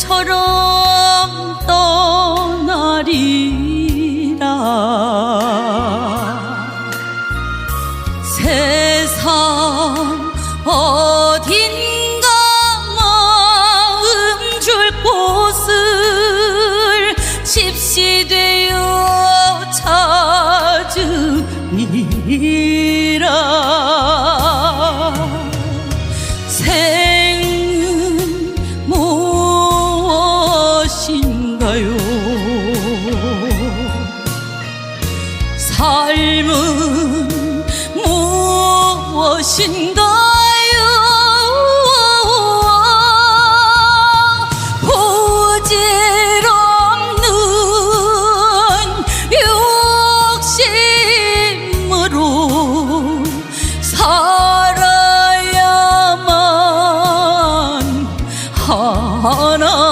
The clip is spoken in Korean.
처럼 떠나리라. 세상 어딘가 마음 줄 곳을 집시되어 찾으니라. 삶은 무엇인가요? 부질없는 욕심으로 살아야만 하나